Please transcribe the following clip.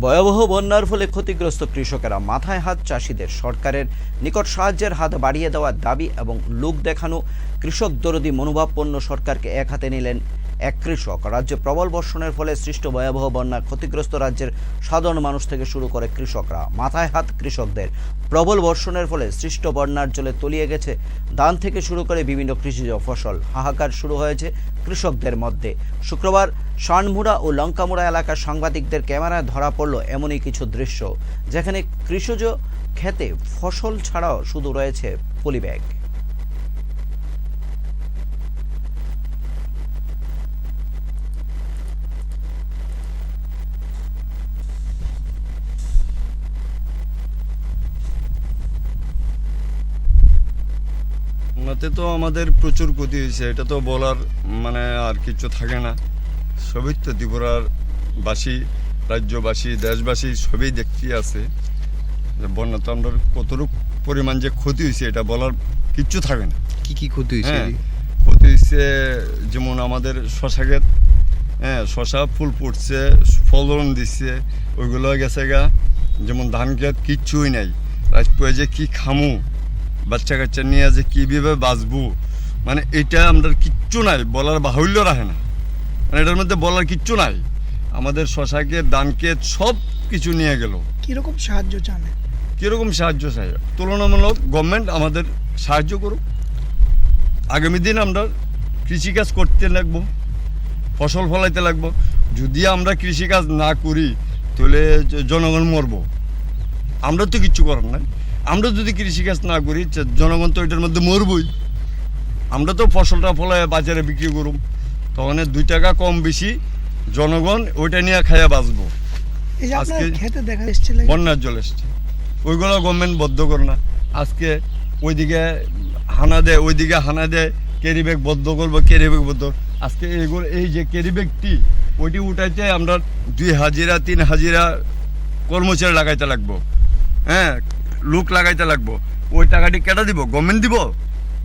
ভয়াবহ বন্যার ফলে ক্ষতিগ্রস্ত কৃষকেরা মাথায় হাত চাষিদের সরকারের নিকট সাহায্যের হাত বাড়িয়ে দেওয়ার দাবি এবং লোক দেখানো কৃষক দরদি মনোভাবপন্ন সরকারকে এক হাতে নিলেন এক কৃষক। রাজ্যে প্রবল বর্ষণের ফলে সৃষ্ট ভয়াবহ বন্যা ক্ষতিগ্রস্ত রাজ্যের সাধারণ মানুষ থেকে শুরু করে কৃষকরা। মাথায় হাত কৃষকদের। প্রবল বর্ষণের ফলে সৃষ্ট বন্যার জলে তলিয়ে গেছে। ধান থেকে শুরু করে বিভিন্ন কৃষিজ ফসল। হাহাকার শুরু হয়েছে কৃষকদের মধ্যে। শুক্রবার শানমুড়া ও লঙ্কামুড়া এলাকার সাংবাদিকদের ক্যামেরায় ধরা পড়ল এমনই কিছু দৃশ্য, যেখানে কৃষিজ ক্ষেতে ফসল ছাড়াও শুধু রয়েছে পলিব্যাগ। ওনাতে তো আমাদের প্রচুর ক্ষতি হয়েছে এটা তো বলার মানে আর কিছু থাকে না। সবই তো ত্রিপুরার বাসী রাজ্যবাসী দেশবাসী সবই দেখতে আছে। যে বন্যা তো আমরা কতটুকু পরিমাণ যে ক্ষতি হয়েছে এটা বলার কিচ্ছু থাকে না। কি কি ক্ষতি হয়েছে? হ্যাঁ ক্ষতি হয়েছে যেমন আমাদের শশা ক্ষেত হ্যাঁ শশা ফুল ফুটছে ফলন দিচ্ছে ওইগুলো গেছে গা। যেমন ধান ক্ষেত কিচ্ছুই নাই। রাজপুরে যে কি খামু? বাচ্চা কাচ্চা নিয়ে যে কীভাবে বাঁচবো? মানে এটা আমরা কিচ্ছু নাই বলার বাহুল্য রাখে না। মানে এটার মধ্যে বলার কিচ্ছু নাই। আমাদের শশাকে দানকে সব কিছু নিয়ে গেল। কীরকম সাহায্য চান? কীরকম সাহায্য চাই? তুলনামূলক গভর্নমেন্ট আমাদের সাহায্য করুক। আগামী দিন আমরা কৃষিকাজ করতে লাগবো ফসল ফলাইতে লাগবো। যদি আমরা কৃষিকাজ না করি তাহলে জনগণ মরবো। আমরা তো কিচ্ছু করার নাই। আমরা যদি কৃষিকাজ না করি জনগণ তো এটার মধ্যে মরবই। আমরা তো ফসলটা ফলায় বাজারে বিক্রি করুম। তখন দুই টাকা কম বেশি জনগণ ওইটা নিয়ে খাইয়া বাঁচবো। আজকে- বন্যার জল এসছে। ওইগুলো গভর্নমেন্ট বদ্ধ করে না। আজকে ওইদিকে হানা দেয় ওইদিকে হানা দেয় ক্যারি ব্যাগ বদ্ধ করব ক্যারি ব্যাগ বদ্ধ। আজকে এইগুলো এই যে ক্যারি ব্যাগটি ওইটি উঠাইতে আমরা দুই হাজিরা তিন হাজিরা কর্মচারী লাগাইতে লাগবো। হ্যাঁ লোক লাগাইতে লাগবো। ওই টাকাটি কেটে দিব? গভর্নমেন্ট দিব?